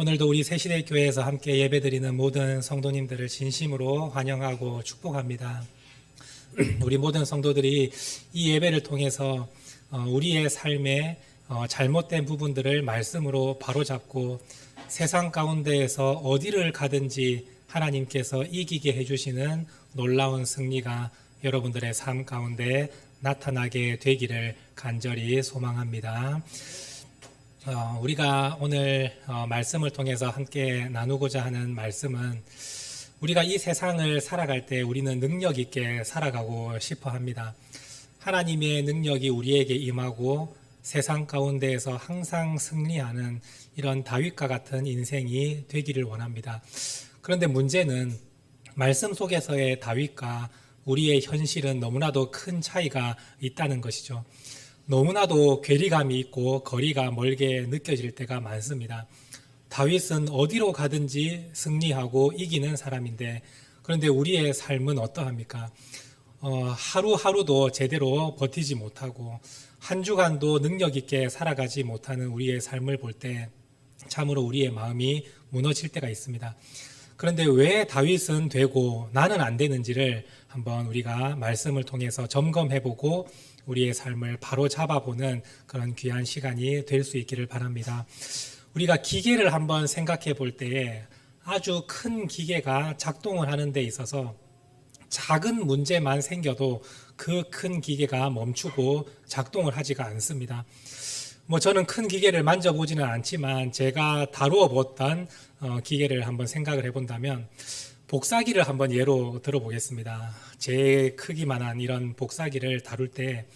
오늘도 우리 새시대 교회에서 함께 예배드리는 모든 성도님들을 진심으로 환영하고 축복합니다. 우리 모든 성도들이 이 예배를 통해서 어, 우리의 삶에 어, 잘못된 부분들을 말씀으로 바로잡고 세상 가운데에서 어디를 가든지 하나님께서 이기게 해주시는 놀라운 승리가 여러분들의 삶 가운데 나타나게 되기를 간절히 소망합니다. 어, 우리가 오늘 어, 말씀을 통해서 함께 나누고자 하는 말씀은 우리가 이 세상을 살아갈 때 우리는 능력 있게 살아가고 싶어 합니다. 하나님의 능력이 우리에게 임하고 세상 가운데에서 항상 승리하는 이런 다윗과 같은 인생이 되기를 원합니다. 그런데 문제는 말씀 속에서의 다윗과 우리의 현실은 너무나도 큰 차이가 있다는 것이죠. 너무나도 괴리감이 있고 거리가 멀게 느껴질 때가 많습니다. 다윗은 어디로 가든지 승리하고 이기는 사람인데 그런데 우리의 삶은 어떠합니까? 어, 하루하루도 제대로 버티지 못하고 한 주간도 능력 있게 살아가지 못하는 우리의 삶을 볼 때 참으로 우리의 마음이 무너질 때가 있습니다. 그런데 왜 다윗은 되고 나는 안 되는지를 한번 우리가 말씀을 통해서 점검해보고 우리의 삶을 바로 잡아보는 그런 귀한 시간이 될 수 있기를 바랍니다. 우리가 기계를 한번 생각해 볼 때에 아주 큰 기계가 작동을 하는 데 있어서 작은 문제만 생겨도 그 큰 기계가 멈추고 작동을 하지가 않습니다. 뭐 저는 큰 기계를 만져보지는 않지만 제가 다루어 봤던 어, 기계를 한번 생각을 해본다면 복사기를 한번 예로 들어보겠습니다. 제 크기만한 이런 복사기를 다룰 때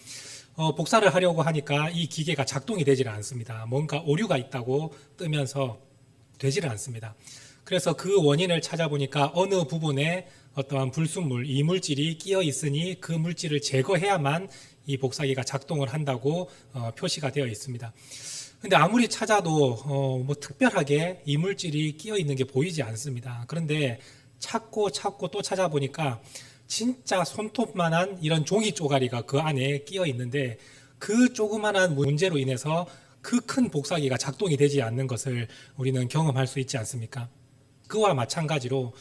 어, 복사를 하려고 하니까 이 기계가 작동이 되질 않습니다. 뭔가 오류가 있다고 뜨면서 되지를 않습니다. 그래서 그 원인을 찾아보니까 어느 부분에 어떠한 불순물, 이물질이 끼어 있으니 그 물질을 제거해야만 이 복사기가 작동을 한다고 어, 표시가 되어 있습니다. 근데 아무리 찾아도 어, 뭐 특별하게 이물질이 끼어 있는 게 보이지 않습니다. 그런데 찾고 찾고 또 찾아보니까 진짜 손톱만한 이런 종이 쪼가리가 그 안에 끼어 있는데 그 조그만한 문제로 인해서 그 큰 복사기가 작동이 되지 않는 것을 우리는 경험할 수 있지 않습니까? 그와 마찬가지로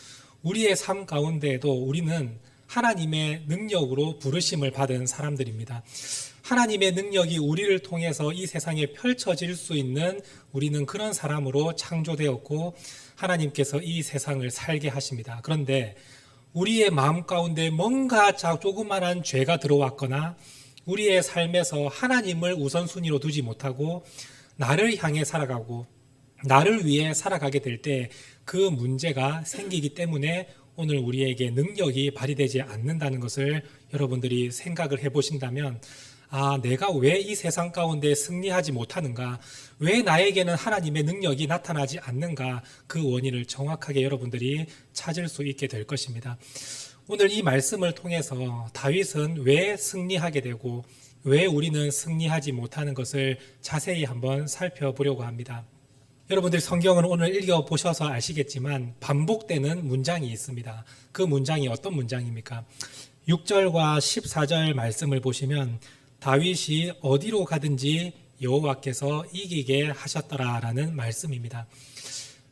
우리의 삶 가운데에도 우리는 하나님의 능력으로 부르심을 받은 사람들입니다. 하나님의 능력이 우리를 통해서 이 세상에 펼쳐질 수 있는 우리는 그런 사람으로 창조되었고 하나님께서 이 세상을 살게 하십니다. 그런데 우리의 마음 가운데 뭔가 조그만한 죄가 들어왔거나 우리의 삶에서 하나님을 우선순위로 두지 못하고 나를 향해 살아가고 나를 위해 살아가게 될 때 그 문제가 생기기 때문에 오늘 우리에게 능력이 발휘되지 않는다는 것을 여러분들이 생각을 해 보신다면 아, 내가 왜 이 세상 가운데 승리하지 못하는가? 왜 나에게는 하나님의 능력이 나타나지 않는가? 그 원인을 정확하게 여러분들이 찾을 수 있게 될 것입니다. 오늘 이 말씀을 통해서 다윗은 왜 승리하게 되고 왜 우리는 승리하지 못하는 것을 자세히 한번 살펴보려고 합니다. 여러분들 성경을 오늘 읽어보셔서 아시겠지만 반복되는 문장이 있습니다. 그 문장이 어떤 문장입니까? 6절과 14절 말씀을 보시면 다윗이 어디로 가든지 여호와께서 이기게 하셨더라라는 말씀입니다.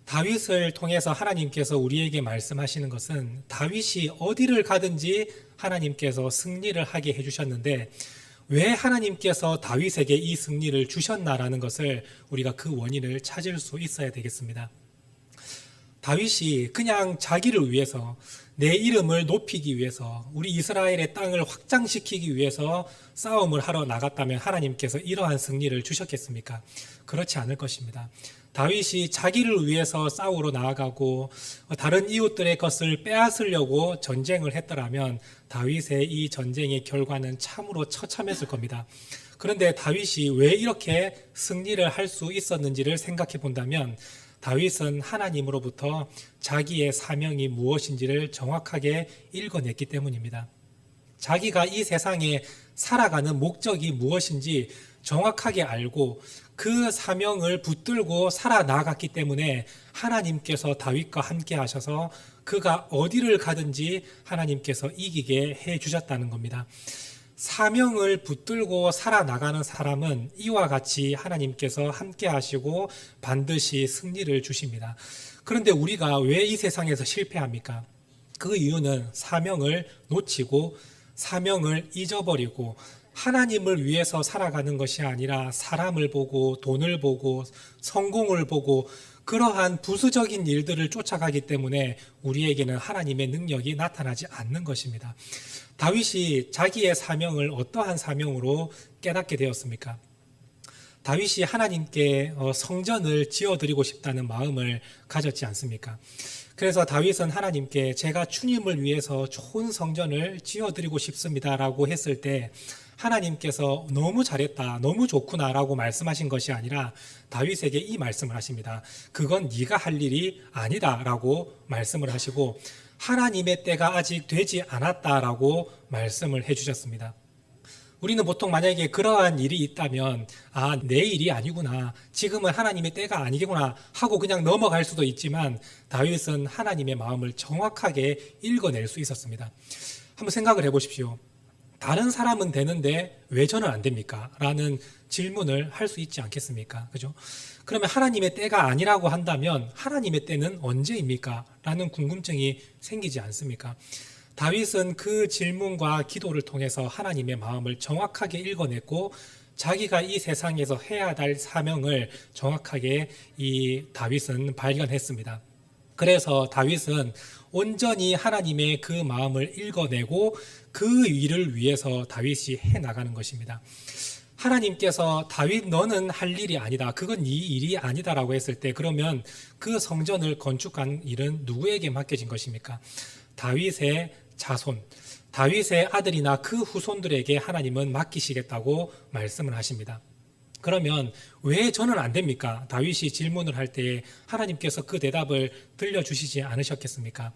다윗을 통해서 하나님께서 우리에게 말씀하시는 것은 다윗이 어디를 가든지 하나님께서 승리를 하게 해주셨는데 왜 하나님께서 다윗에게 이 승리를 주셨나라는 것을 우리가 그 원인을 찾을 수 있어야 되겠습니다. 다윗이 그냥 자기를 위해서 내 이름을 높이기 위해서 우리 이스라엘의 땅을 확장시키기 위해서 싸움을 하러 나갔다면 하나님께서 이러한 승리를 주셨겠습니까? 그렇지 않을 것입니다. 다윗이 자기를 위해서 싸우러 나아가고 다른 이웃들의 것을 빼앗으려고 전쟁을 했더라면 다윗의 이 전쟁의 결과는 참으로 처참했을 겁니다. 그런데 다윗이 왜 이렇게 승리를 할 수 있었는지를 생각해 본다면 다윗은 하나님으로부터 자기의 사명이 무엇인지를 정확하게 읽어냈기 때문입니다. 자기가 이 세상에 살아가는 목적이 무엇인지 정확하게 알고 그 사명을 붙들고 살아나갔기 때문에 하나님께서 다윗과 함께 하셔서 그가 어디를 가든지 하나님께서 이기게 해 주셨다는 겁니다. 사명을 붙들고 살아나가는 사람은 이와 같이 하나님께서 함께 하시고 반드시 승리를 주십니다. 그런데 우리가 왜 이 세상에서 실패합니까? 그 이유는 사명을 놓치고 사명을 잊어버리고 하나님을 위해서 살아가는 것이 아니라 사람을 보고 돈을 보고 성공을 보고 그러한 부수적인 일들을 쫓아가기 때문에 우리에게는 하나님의 능력이 나타나지 않는 것입니다. 다윗이 자기의 사명을 어떠한 사명으로 깨닫게 되었습니까? 다윗이 하나님께 어, 성전을 지어드리고 싶다는 마음을 가졌지 않습니까? 그래서 다윗은 하나님께 제가 주님을 위해서 좋은 성전을 지어드리고 싶습니다라고 했을 때 하나님께서 너무 잘했다, 너무 좋구나라고 말씀하신 것이 아니라 다윗에게 이 말씀을 하십니다. 그건 네가 할 일이 아니다라고 말씀을 하시고 하나님의 때가 아직 되지 않았다라고 말씀을 해주셨습니다. 우리는 보통 만약에 그러한 일이 있다면 아, 내 일이 아니구나. 지금은 하나님의 때가 아니구나 하고 그냥 넘어갈 수도 있지만 다윗은 하나님의 마음을 정확하게 읽어낼 수 있었습니다. 한번 생각을 해 보십시오. 다른 사람은 되는데 왜 저는 안 됩니까? 라는 질문을 할 수 있지 않겠습니까? 그죠? 그러면 하나님의 때가 아니라고 한다면 하나님의 때는 언제입니까? 라는 궁금증이 생기지 않습니까? 다윗은 그 질문과 기도를 통해서 하나님의 마음을 정확하게 읽어냈고 자기가 이 세상에서 해야 할 사명을 정확하게 이 다윗은 발견했습니다. 그래서 다윗은 온전히 하나님의 그 마음을 읽어내고 그 일을 위해서 다윗이 해 나가는 것입니다. 하나님께서 다윗 너는 할 일이 아니다. 그건 네 일이 아니다라고 했을 때 그러면 그 성전을 건축한 일은 누구에게 맡겨진 것입니까? 다윗의 자손, 다윗의 아들이나 그 후손들에게 하나님은 맡기시겠다고 말씀을 하십니다. 그러면 왜 저는 안 됩니까? 다윗이 질문을 할 때에 하나님께서 그 대답을 들려주시지 않으셨겠습니까?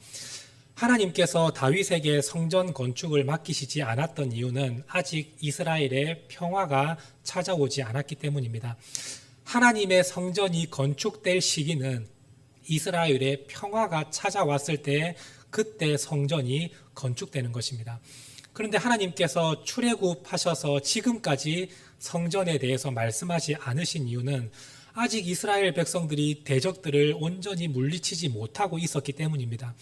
하나님께서 다윗에게 성전 건축을 맡기시지 않았던 이유는 아직 이스라엘의 평화가 찾아오지 않았기 때문입니다. 하나님의 성전이 건축될 시기는 이스라엘의 평화가 찾아왔을 때 그때 성전이 건축되는 것입니다. 그런데 하나님께서 출애굽하셔서 지금까지 성전에 대해서 말씀하지 않으신 이유는 아직 이스라엘 백성들이 대적들을 온전히 물리치지 못하고 있었기 때문입니다.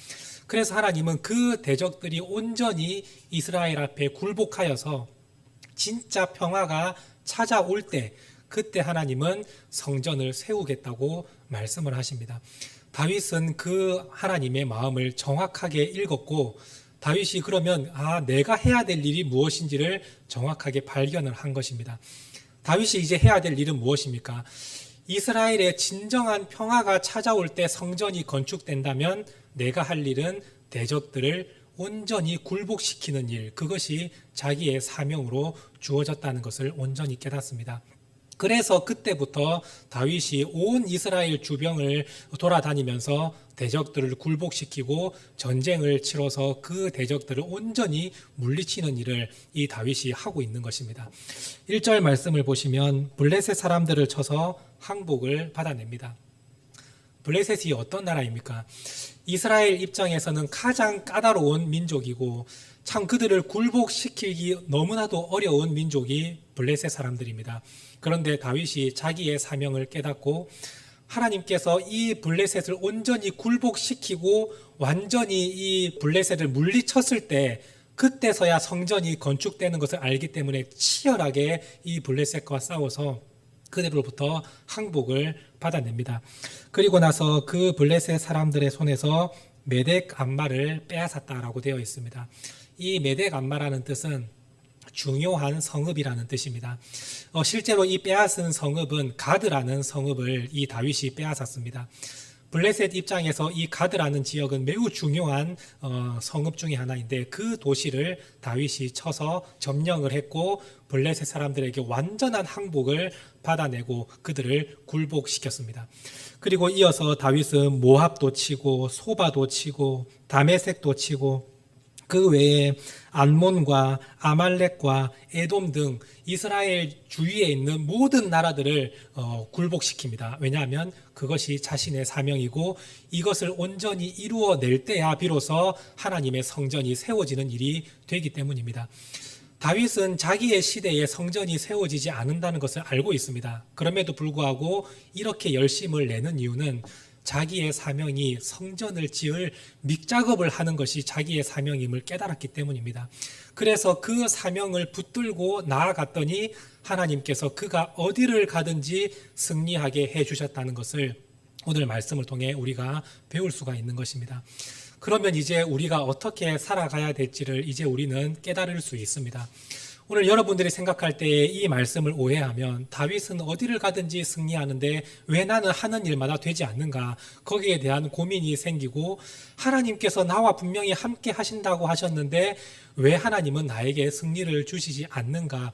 그래서 하나님은 그 대적들이 온전히 이스라엘 앞에 굴복하여서 진짜 평화가 찾아올 때 그때 하나님은 성전을 세우겠다고 말씀을 하십니다. 다윗은 그 하나님의 마음을 정확하게 읽었고 다윗이 그러면 아 내가 해야 될 일이 무엇인지를 정확하게 발견을 한 것입니다. 다윗이 이제 해야 될 일은 무엇입니까? 이스라엘의 진정한 평화가 찾아올 때 성전이 건축된다면 내가 할 일은 대적들을 온전히 굴복시키는 일, 그것이 자기의 사명으로 주어졌다는 것을 온전히 깨닫습니다. 그래서 그때부터 다윗이 온 이스라엘 주병을 돌아다니면서 대적들을 굴복시키고 전쟁을 치러서 그 대적들을 온전히 물리치는 일을 이 다윗이 하고 있는 것입니다. 1절 말씀을 보시면 블레셋 사람들을 쳐서 항복을 받아냅니다. 블레셋이 어떤 나라입니까? 이스라엘 입장에서는 가장 까다로운 민족이고 참 그들을 굴복시키기 너무나도 어려운 민족이 블레셋 사람들입니다. 그런데 다윗이 자기의 사명을 깨닫고 하나님께서 이 블레셋을 온전히 굴복시키고 완전히 이 블레셋을 물리쳤을 때 그때서야 성전이 건축되는 것을 알기 때문에 치열하게 이 블레셋과 싸워서 그들로부터 항복을 받아냅니다. 그리고 나서 그 블레셋 사람들의 손에서 메덱 암마를 빼앗았다라고 되어 있습니다. 이 메덱 암마라는 뜻은 중요한 성읍이라는 뜻입니다. 어, 실제로 이 빼앗은 성읍은 가드라는 성읍을 이 다윗이 빼앗았습니다. 블레셋 입장에서 이 가드라는 지역은 매우 중요한 어, 성읍 중의 하나인데 그 도시를 다윗이 쳐서 점령을 했고 블레셋 사람들에게 완전한 항복을 받아내고 그들을 굴복시켰습니다. 그리고 이어서 다윗은 모압도 치고 소바도 치고 다메색도 치고 그 외에 안몬과 아말렉과 에돔 등 이스라엘 주위에 있는 모든 나라들을 어, 굴복시킵니다. 왜냐하면 그것이 자신의 사명이고 이것을 온전히 이루어낼 때야 비로소 하나님의 성전이 세워지는 일이 되기 때문입니다. 다윗은 자기의 시대에 성전이 세워지지 않는다는 것을 알고 있습니다. 그럼에도 불구하고 이렇게 열심을 내는 이유는 자기의 사명이 성전을 지을 밑작업을 하는 것이 자기의 사명임을 깨달았기 때문입니다. 그래서 그 사명을 붙들고 나아갔더니 하나님께서 그가 어디를 가든지 승리하게 해 주셨다는 것을 오늘 말씀을 통해 우리가 배울 수가 있는 것입니다. 그러면 이제 우리가 어떻게 살아가야 될지를 이제 우리는 깨달을 수 있습니다. 오늘 여러분들이 생각할 때에 이 말씀을 오해하면 다윗은 어디를 가든지 승리하는데 왜 나는 하는 일마다 되지 않는가 거기에 대한 고민이 생기고 하나님께서 나와 분명히 함께 하신다고 하셨는데 왜 하나님은 나에게 승리를 주시지 않는가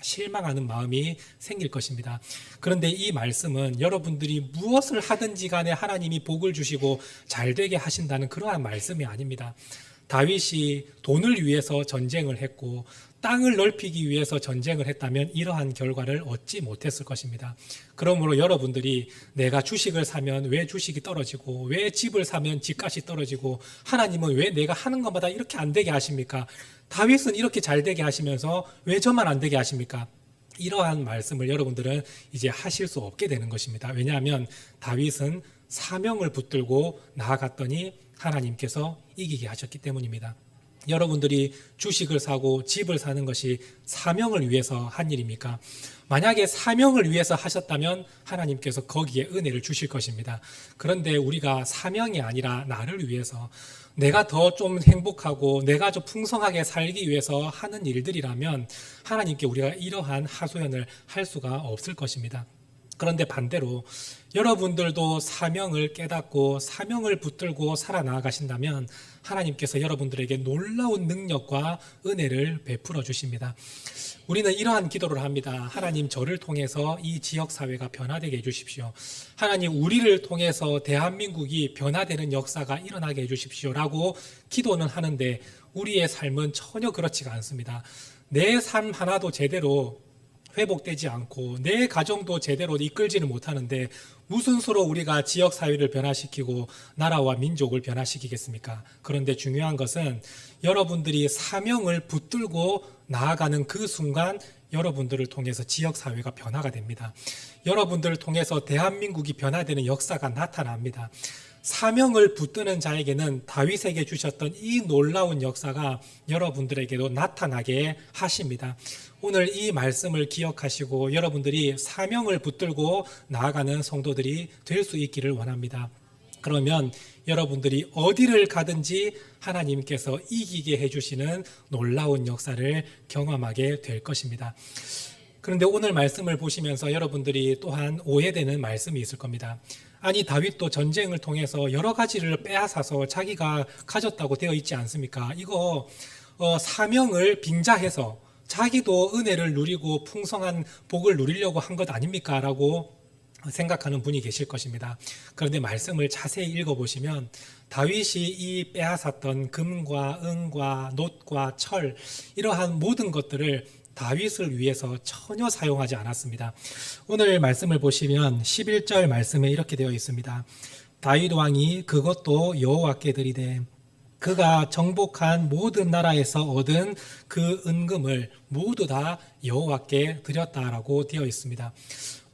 실망하는 마음이 생길 것입니다. 그런데 이 말씀은 여러분들이 무엇을 하든지 간에 하나님이 복을 주시고 잘 되게 하신다는 그러한 말씀이 아닙니다. 다윗이 돈을 위해서 전쟁을 했고 땅을 넓히기 위해서 전쟁을 했다면 이러한 결과를 얻지 못했을 것입니다. 그러므로 여러분들이 내가 주식을 사면 왜 주식이 떨어지고 왜 집을 사면 집값이 떨어지고 하나님은 왜 내가 하는 것마다 이렇게 안 되게 하십니까? 다윗은 이렇게 잘 되게 하시면서 왜 저만 안 되게 하십니까? 이러한 말씀을 여러분들은 이제 하실 수 없게 되는 것입니다. 왜냐하면 다윗은 사명을 붙들고 나아갔더니 하나님께서 이기게 하셨기 때문입니다. 여러분들이 주식을 사고 집을 사는 것이 사명을 위해서 한 일입니까? 만약에 사명을 위해서 하셨다면 하나님께서 거기에 은혜를 주실 것입니다. 그런데 우리가 사명이 아니라 나를 위해서 내가 더 좀 행복하고 내가 좀 풍성하게 살기 위해서 하는 일들이라면 하나님께 우리가 이러한 하소연을 할 수가 없을 것입니다. 그런데 반대로 여러분들도 사명을 깨닫고 사명을 붙들고 살아나가신다면 하나님께서 여러분들에게 놀라운 능력과 은혜를 베풀어 주십니다. 우리는 이러한 기도를 합니다. 하나님 저를 통해서 이 지역 사회가 변화되게 해 주십시오. 하나님 우리를 통해서 대한민국이 변화되는 역사가 일어나게 해 주십시오라고 기도는 하는데 우리의 삶은 전혀 그렇지가 않습니다. 내 삶 하나도 제대로 회복되지 않고 내 가정도 제대로 이끌지를 못하는데 무슨 수로 우리가 지역 사회를 변화시키고 나라와 민족을 변화시키겠습니까? 그런데 중요한 것은 여러분들이 사명을 붙들고 나아가는 그 순간 여러분들을 통해서 지역 사회가 변화가 됩니다. 여러분들을 통해서 대한민국이 변화되는 역사가 나타납니다. 사명을 붙드는 자에게는 다윗에게 주셨던 이 놀라운 역사가 여러분들에게도 나타나게 하십니다. 오늘 이 말씀을 기억하시고 여러분들이 사명을 붙들고 나아가는 성도들이 될 수 있기를 원합니다. 그러면 여러분들이 어디를 가든지 하나님께서 이기게 해주시는 놀라운 역사를 경험하게 될 것입니다. 그런데 오늘 말씀을 보시면서 여러분들이 또한 오해되는 말씀이 있을 겁니다. 아니 다윗도 전쟁을 통해서 여러 가지를 빼앗아서 자기가 가졌다고 되어 있지 않습니까? 이거 어, 사명을 빙자해서 자기도 은혜를 누리고 풍성한 복을 누리려고 한 것 아닙니까? 라고 생각하는 분이 계실 것입니다. 그런데 말씀을 자세히 읽어보시면 다윗이 이 빼앗았던 금과 은과 놋과 철 이러한 모든 것들을 다윗을 위해서 전혀 사용하지 않았습니다. 오늘 말씀을 보시면 11절 말씀에 이렇게 되어 있습니다. 다윗 왕이 그것도 여호와께 드리되 그가 정복한 모든 나라에서 얻은 그 은금을 모두 다 여호와께 드렸다라고 되어 있습니다.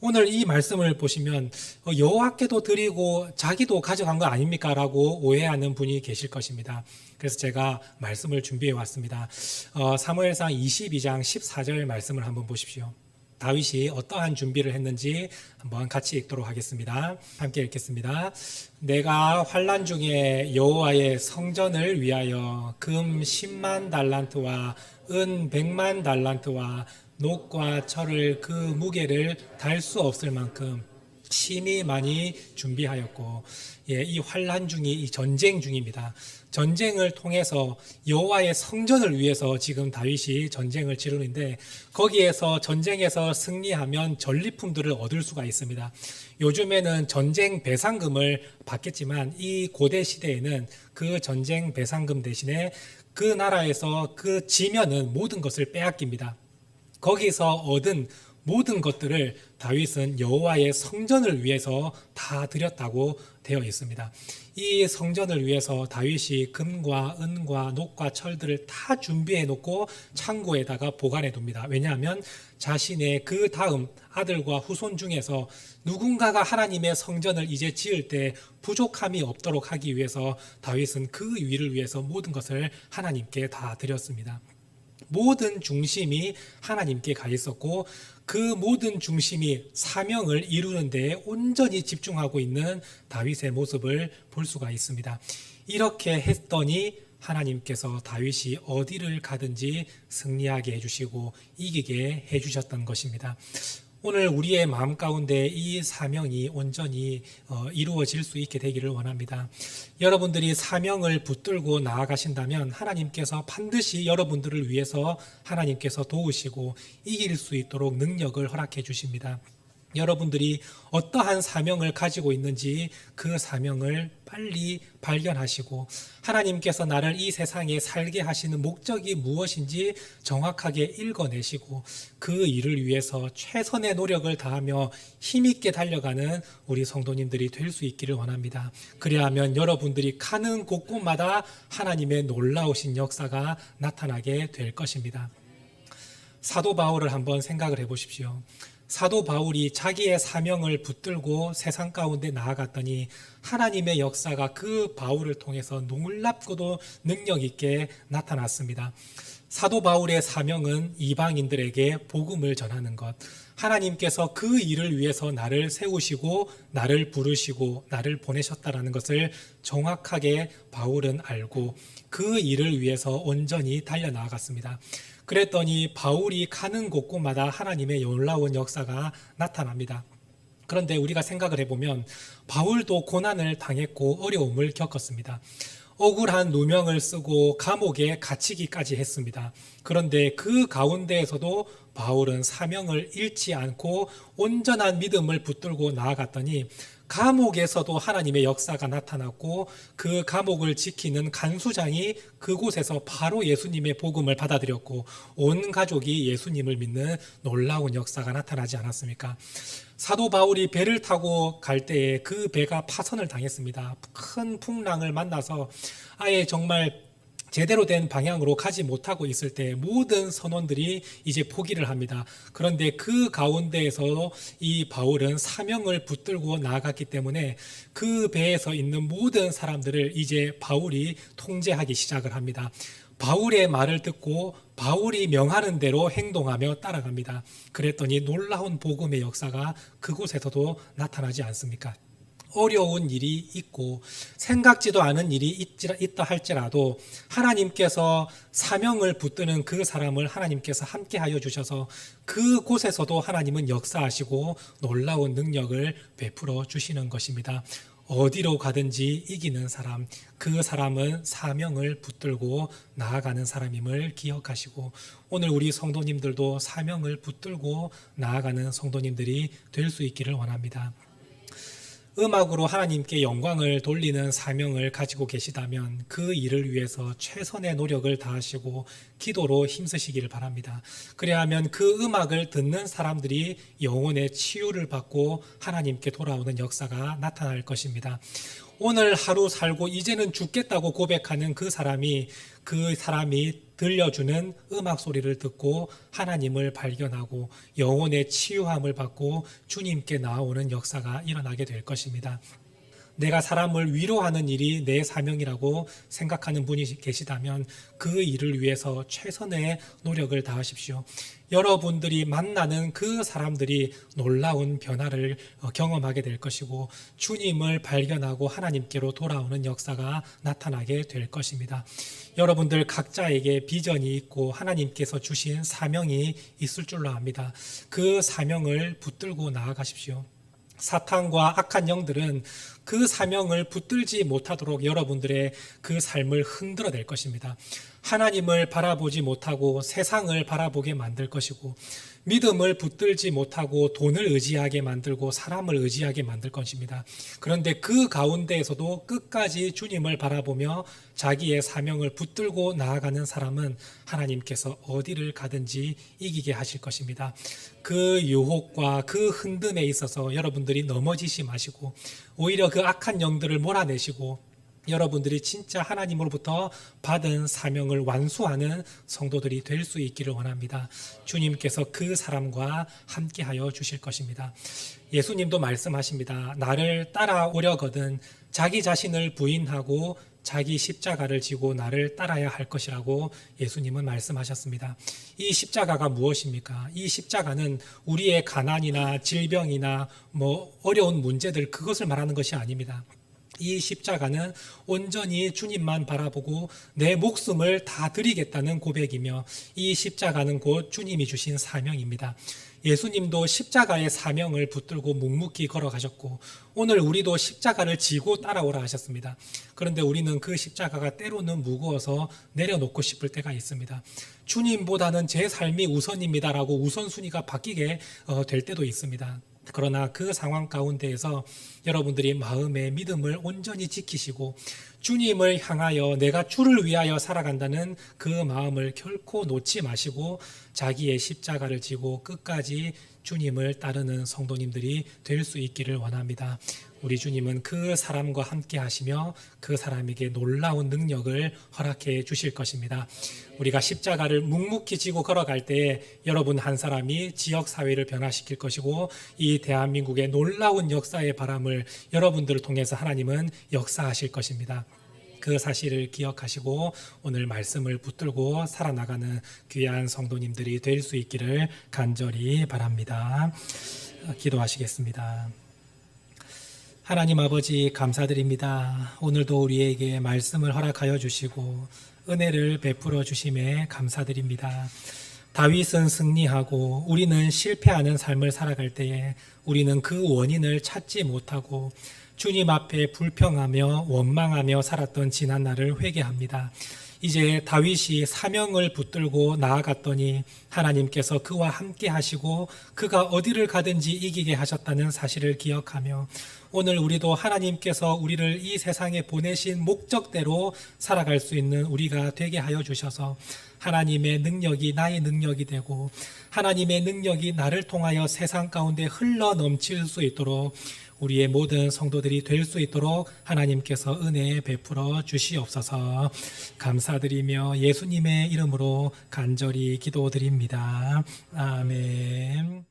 오늘 이 말씀을 보시면 어, 여호와께도 드리고 자기도 가져간 거 아닙니까라고 오해하는 분이 계실 것입니다. 그래서 제가 말씀을 준비해 왔습니다. 어, 사무엘상 22장 14절 말씀을 한번 보십시오. 다윗이 어떠한 준비를 했는지 한번 같이 읽도록 하겠습니다. 함께 읽겠습니다. 내가 환란 중에 여호와의 성전을 위하여 금 10만 달란트와 은 100만 달란트와 녹과 철을 그 무게를 달 수 없을 만큼 심히 많이 준비하였고 예, 이 환란 중이 이 전쟁 중입니다. 전쟁을 통해서 여호와의 성전을 위해서 지금 다윗이 전쟁을 치르는데 거기에서 전쟁에서 승리하면 전리품들을 얻을 수가 있습니다. 요즘에는 전쟁 배상금을 받겠지만 이 고대 시대에는 그 전쟁 배상금 대신에 그 나라에서 그 지면은 모든 것을 빼앗깁니다. 거기서 얻은 모든 것들을 다윗은 여호와의 성전을 위해서 다 드렸다고 되어 있습니다. 이 성전을 위해서 다윗이 금과 은과 녹과 철들을 다 준비해 놓고 창고에다가 보관해 둡니다. 왜냐하면 자신의 그 다음 아들과 후손 중에서 누군가가 하나님의 성전을 이제 지을 때 부족함이 없도록 하기 위해서 다윗은 그 위를 위해서 모든 것을 하나님께 다 드렸습니다. 모든 중심이 하나님께 가 있었고 그 모든 중심이 사명을 이루는 데에 온전히 집중하고 있는 다윗의 모습을 볼 수가 있습니다. 이렇게 했더니 하나님께서 다윗이 어디를 가든지 승리하게 해주시고 이기게 해주셨던 것입니다. 오늘 우리의 마음 가운데 이 사명이 온전히 어, 이루어질 수 있게 되기를 원합니다. 여러분들이 사명을 붙들고 나아가신다면 하나님께서 반드시 여러분들을 위해서 하나님께서 도우시고 이길 수 있도록 능력을 허락해 주십니다. 여러분들이 어떠한 사명을 가지고 있는지 그 사명을 빨리 발견하시고 하나님께서 나를 이 세상에 살게 하시는 목적이 무엇인지 정확하게 읽어내시고 그 일을 위해서 최선의 노력을 다하며 힘있게 달려가는 우리 성도님들이 될 수 있기를 원합니다. 그리하면 여러분들이 가는 곳곳마다 하나님의 놀라우신 역사가 나타나게 될 것입니다. 사도 바울을 한번 생각을 해 보십시오. 사도 바울이 자기의 사명을 붙들고 세상 가운데 나아갔더니 하나님의 역사가 그 바울을 통해서 놀랍고도 능력 있게 나타났습니다. 사도 바울의 사명은 이방인들에게 복음을 전하는 것. 하나님께서 그 일을 위해서 나를 세우시고 나를 부르시고 나를 보내셨다라는 것을 정확하게 바울은 알고 그 일을 위해서 온전히 달려나갔습니다. 그랬더니 바울이 가는 곳곳마다 하나님의 놀라운 역사가 나타납니다. 그런데 우리가 생각을 해보면 바울도 고난을 당했고 어려움을 겪었습니다. 억울한 누명을 쓰고 감옥에 갇히기까지 했습니다. 그런데 그 가운데에서도 바울은 사명을 잃지 않고 온전한 믿음을 붙들고 나아갔더니 감옥에서도 하나님의 역사가 나타났고 그 감옥을 지키는 간수장이 그곳에서 바로 예수님의 복음을 받아들였고 온 가족이 예수님을 믿는 놀라운 역사가 나타나지 않았습니까? 사도 바울이 배를 타고 갈 때에 그 배가 파선을 당했습니다. 큰 풍랑을 만나서 아예 정말 제대로 된 방향으로 가지 못하고 있을 때 모든 선원들이 이제 포기를 합니다. 그런데 그 가운데에서 이 바울은 사명을 붙들고 나아갔기 때문에 그 배에서 있는 모든 사람들을 이제 바울이 통제하기 시작을 합니다. 바울의 말을 듣고 바울이 명하는 대로 행동하며 따라갑니다. 그랬더니 놀라운 복음의 역사가 그곳에서도 나타나지 않습니까? 어려운 일이 있고 생각지도 않은 일이 있다 할지라도 하나님께서 사명을 붙드는 그 사람을 하나님께서 함께 하여 주셔서 그 곳에서도 하나님은 역사하시고 놀라운 능력을 베풀어 주시는 것입니다. 어디로 가든지 이기는 사람, 그 사람은 사명을 붙들고 나아가는 사람임을 기억하시고 오늘 우리 성도님들도 사명을 붙들고 나아가는 성도님들이 될 수 있기를 원합니다. 음악으로 하나님께 영광을 돌리는 사명을 가지고 계시다면 그 일을 위해서 최선의 노력을 다하시고 기도로 힘쓰시기를 바랍니다. 그래야 하면 그 음악을 듣는 사람들이 영혼의 치유를 받고 하나님께 돌아오는 역사가 나타날 것입니다. 오늘 하루 살고 이제는 죽겠다고 고백하는 그 사람이 그 사람이 들려주는 음악 소리를 듣고 하나님을 발견하고 영혼의 치유함을 받고 주님께 나오는 역사가 일어나게 될 것입니다. 내가 사람을 위로하는 일이 내 사명이라고 생각하는 분이 계시다면 그 일을 위해서 최선의 노력을 다하십시오. 여러분들이 만나는 그 사람들이 놀라운 변화를 어, 경험하게 될 것이고 주님을 발견하고 하나님께로 돌아오는 역사가 나타나게 될 것입니다. 여러분들 각자에게 비전이 있고 하나님께서 주신 사명이 있을 줄로 압니다. 그 사명을 붙들고 나아가십시오. 사탄과 악한 영들은 그 사명을 붙들지 못하도록 여러분들의 그 삶을 흔들어 낼 것입니다. 하나님을 바라보지 못하고 세상을 바라보게 만들 것이고 믿음을 붙들지 못하고 돈을 의지하게 만들고 사람을 의지하게 만들 것입니다. 그런데 그 가운데에서도 끝까지 주님을 바라보며 자기의 사명을 붙들고 나아가는 사람은 하나님께서 어디를 가든지 이기게 하실 것입니다. 그 유혹과 그 흔듦에 있어서 여러분들이 넘어지시 마시고 오히려 그 악한 영들을 몰아내시고 여러분들이 진짜 하나님으로부터 받은 사명을 완수하는 성도들이 될 수 있기를 원합니다. 주님께서 그 사람과 함께하여 주실 것입니다. 예수님도 말씀하십니다. 나를 따라오려거든 자기 자신을 부인하고 자기 십자가를 지고 나를 따라야 할 것이라고 예수님은 말씀하셨습니다. 이 십자가가 무엇입니까? 이 십자가는 우리의 가난이나 질병이나 뭐 어려운 문제들 그것을 말하는 것이 아닙니다. 이 십자가는 온전히 주님만 바라보고 내 목숨을 다 드리겠다는 고백이며 이 십자가는 곧 주님이 주신 사명입니다. 예수님도 십자가의 사명을 붙들고 묵묵히 걸어가셨고 오늘 우리도 십자가를 지고 따라오라 하셨습니다. 그런데 우리는 그 십자가가 때로는 무거워서 내려놓고 싶을 때가 있습니다. 주님보다는 제 삶이 우선입니다라고 우선순위가 바뀌게 어, 될 때도 있습니다. 그러나 그 상황 가운데에서 여러분들이 마음의 믿음을 온전히 지키시고 주님을 향하여 내가 주를 위하여 살아간다는 그 마음을 결코 놓지 마시고 자기의 십자가를 지고 끝까지 주님을 따르는 성도님들이 될 수 있기를 원합니다. 우리 주님은 그 사람과 함께 하시며 그 사람에게 놀라운 능력을 허락해 주실 것입니다. 우리가 십자가를 묵묵히 지고 걸어갈 때 여러분 한 사람이 지역 사회를 변화시킬 것이고 이 대한민국의 놀라운 역사의 바람을 여러분들을 통해서 하나님은 역사하실 것입니다. 그 사실을 기억하시고 오늘 말씀을 붙들고 살아나가는 귀한 성도님들이 될 수 있기를 간절히 바랍니다. 기도하시겠습니다. 하나님 아버지 감사드립니다. 오늘도 우리에게 말씀을 허락하여 주시고 은혜를 베풀어 주심에 감사드립니다. 다윗은 승리하고 우리는 실패하는 삶을 살아갈 때에 우리는 그 원인을 찾지 못하고 주님 앞에 불평하며 원망하며 살았던 지난 날을 회개합니다. 이제 다윗이 사명을 붙들고 나아갔더니 하나님께서 그와 함께 하시고 그가 어디를 가든지 이기게 하셨다는 사실을 기억하며 오늘 우리도 하나님께서 우리를 이 세상에 보내신 목적대로 살아갈 수 있는 우리가 되게 하여 주셔서 하나님의 능력이 나의 능력이 되고 하나님의 능력이 나를 통하여 세상 가운데 흘러 넘칠 수 있도록 우리의 모든 성도들이 될 수 있도록 하나님께서 은혜 베풀어 주시옵소서 감사드리며 예수님의 이름으로 간절히 기도드립니다. 아멘.